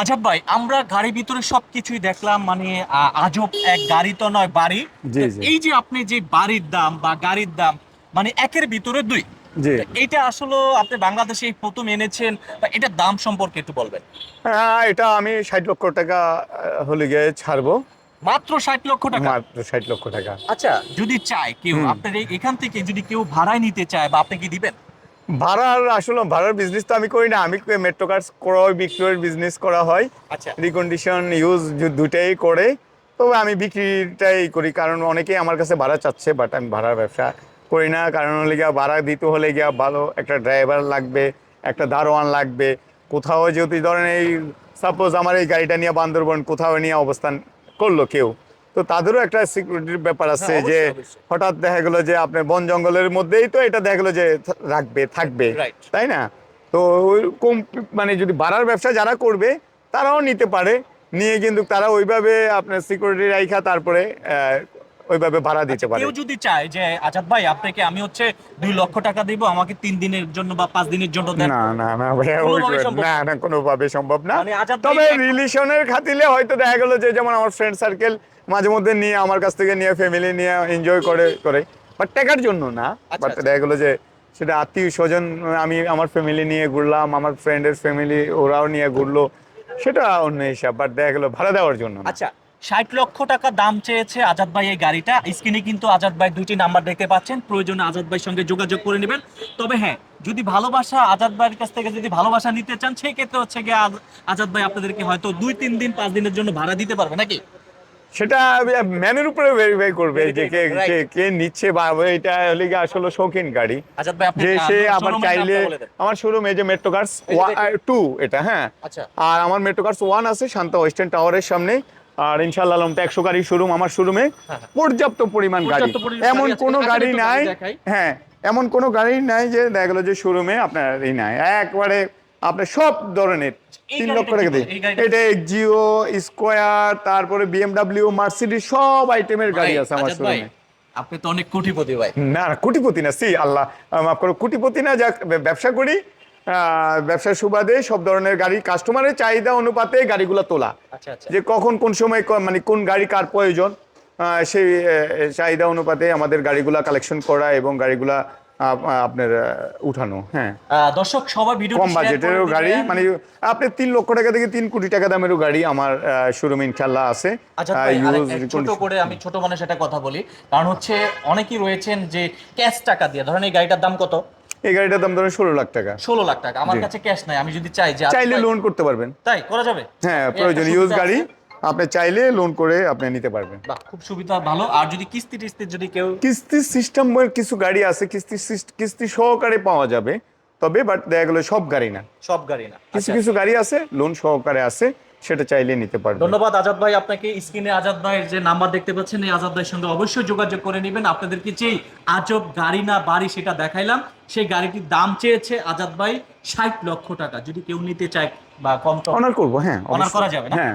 আজাদ ভাই আমরা গাড়ির ভিতরে সবকিছুই দেখলাম মানে আজব এক গাড়ি তো নয় বাড়ি। এই যে আপনি যে বাড়ির দাম বা গাড়ির দাম মানে একের ভিতরে দুই। তো আসলে আপনি বাংলাদেশে প্রথম এনেছেন বা এটার দাম সম্পর্কে একটু বলবেন। হ্যাঁ এটা আমি ষাট লক্ষ টাকা হলে গিয়ে ছাড়বো। মাত্র ষাট লক্ষ টাকা? মাত্র ষাট লক্ষ টাকা। আচ্ছা যদি চায় কেউ। আপনার এখান থেকে যদি কেউ ভাড়ায় নিতে চায় বা আপনি কি দিবেন? ভাড়ার আসলে ভাড়ার বিজনেস তো আমি করি না আমি মেট্রো কার্স ক্রয় বিক্রয়ের বিজনেস করা হয়। আচ্ছা। রিকন্ডিশন ইউজ দুটাই করে তবে আমি বিক্রিটাই করি কারণ অনেকেই আমার কাছে ভাড়া চাচ্ছে বাট আমি ভাড়ার ব্যবসা করি না। কারণ হলে গিয়া ভাড়া দিতে হলে গিয়া ভালো একটা ড্রাইভার লাগবে একটা দারোয়ান লাগবে। কোথাও যদি ধরেন এই সাপোজ আমার এই গাড়িটা নিয়ে বান্দরবন কোথাও নিয়ে অবস্থান করল কেউ তো তাদেরও একটা সিকিউরিটির ব্যাপার আছে হ্যাঁ, যে। হঠাৎ দেখা গেলো যে আপনার বন জঙ্গলের মধ্যেই তো এটা দেখা গেলো যে রাখবে থাকবে তাই না? তো ওই কম মানে যদি বাড়ার ব্যবসা যারা করবে তারাও নিতে পারে। নিয়ে কিন্তু তারা ওইভাবে আপনার সিকিউরিটি রাইখা তারপরে আহ, ওইভাবে ভাড়া দিতে পারে কেউ যদি চায় যে আজাদ ভাই আপনাকে আমি হচ্ছে দুই লক্ষ টাকা দিব আমাকে তিন দিনের জন্য বা পাঁচ দিনের জন্য দেন। না না না সম্ভব? না না কোনোভাবে সম্ভব না। মানে ভাই তবে রিলেশনের খাতিলে হয়তো দেখা গেলো যে যেমন আমার ফ্রেন্ড সার্কেল মাঝে মধ্যে নিয়ে আমার কাছ থেকে নিয়ে ফ্যামিলি নিয়ে এনজয় করে করে। বাট টাকার জন্য না। আচ্ছা, বাট আচ্ছা। দেখা গেলো যে সেটা আত্মীয় স্বজন আমি আমার ফ্যামিলি নিয়ে ঘুরলাম আমার ফ্রেন্ডের ফ্যামিলি ওরাও নিয়ে ঘুরলো। সেটা অন্য হিসাব বাট দেখা গেলো ভাড়া দেওয়ার জন্য আচ্ছা ষাট লক্ষ টাকা দাম চেয়েছে আজাদ ভাই এই গাড়িটা। স্ক্রিনে কিন্তু আজাদ ভাই দুইটি নাম্বার দেখতে পাচ্ছেন। প্রয়োজনে আজাদ ভাইয়ের সঙ্গে যোগাযোগ করে নেবেন। তবে হ্যাঁ যদি ভালোবাসা আজাদ ভাইয়ের কাছ থেকে যদি ভালোবাসা নিতে চান সেই ক্ষেত্রে হচ্ছে গিয়ে আজাদ ভাই আপনাদেরকে হয়তো দুই তিন দিন পাঁচ দিনের জন্য ভাড়া দিতে পারবে নাকি? সেটা ম্যানের উপরে ভেরিফাই করবে যে কে কে- কে নিচ্ছে বা এটা হলে গিয়ে আসলে শৌখিন গাড়ি। আজাদ ভাই আপনি যে সে আবার চাইলে। আমার শোরুম এই যে মেট্রো কার্স টু এটা হ্যাঁ। আচ্ছা। আর আমার মেট্রো কার্স ওয়ান আছে শান্তা ওয়েস্টার্ন টাওয়ারের সামনে আর ইনশাল্লাহ আলমটা একশো গাড়ি শোরুম আমার শোরুমে হ্যাঁ। পর্যাপ্ত পরিমাণ গাড়ি। এমন কোনো আচ্ছা, গাড়ি নাই হ্যাঁ এমন কোনো গাড়ি নাই যে দেখা গেলো যে শোরুমে আপনার এই নাই। একবারে আপনার সব ধরনের। তিন লক্ষ টাকা দিয়ে। এটা জিও স্কোয়ার তারপরে বিএমডাব্লিউ মার্সিডিজ সব আইটেমের গাড়ি আছে আমার শোরুমে আপনি তো অনেক কোটিপতি ভাই। না না কোটিপতি না সি আল্লাহ মাফ করো কোটিপতি না যাক বে- ব্যবসা করি ব্যবসার সুবাদে সব ধরনের গাড়ি কাস্টমারের চাহিদা অনুপাতে গাড়িগুলো তোলা। আচ্ছা আচ্ছা। যে কখন কোন সময় মানে কোন গাড়ি কার প্রয়োজন সেই চাহিদা অনুপাতে আমাদের গাড়িগুলা কালেকশন করা এবং গাড়িগুলা আপ- আপনার উঠানো হ্যাঁ। দর্শক সবাই ভিডিও কম বাজেটেরও গাড়ি মানে আপনি তিন লক্ষ টাকা থেকে তিন কোটি টাকা দামেরও গাড়ি আমার শোরুম ইনশাল্লাহ আছে। আচ্ছা ছোট করে আমি ছোট মানুষ একটা কথা বলি। কারণ হচ্ছে অনেকেই রয়েছেন যে ক্যাশ টাকা দিয়ে ধরেন এই গাড়িটার দাম কত? এই গাড়িটার দাম ধরেন ষোলো লাখ টাকা। ষোলো লাখ টাকা। আমার কাছে ক্যাশ নাই আমি যদি চাই যে চাইলে লোন করতে পারবেন। তাই করা যাবে? হ্যাঁ প্রয়োজন ইউজ গাড়ি আপনি চাইলে লোন করে আপনি নিতে পারবেন। বাহ, খুব সুবিধা ভালো। আর যদি কিস্তি টিস্তি যদি কেউ কিস্তি সিস্টেম কিছু গাড়ি আছে কিস্তি কিস্তি সহকারে পাওয়া যাবে। তবে বাট দেখা গেলো সব গাড়ি না। সব গাড়ি না। কিছু আচ্ছা, কিছু গাড়ি আছে লোন সহকারে আছে। সেটা চাইলে নিতে পারবেন। ধন্যবাদ আজাদ ভাই। আপনাকে স্ক্রিনে আজাদ ভাইয়ের যে নাম্বার দেখতে পাচ্ছেন এই আজাদ ভাইয়ের সঙ্গে অবশ্যই যোগাযোগ করে নেবেন। আপনাদেরকে যে আজব গাড়ি না বাড়ি সেটা দেখাইলাম সেই গাড়িটির দাম চেয়েছে আজাদ ভাই ষাট লক্ষ টাকা। যদি কেউ নিতে চায় বা কম অনার করব হ্যাঁ অনার করা যাবে না? হ্যাঁ।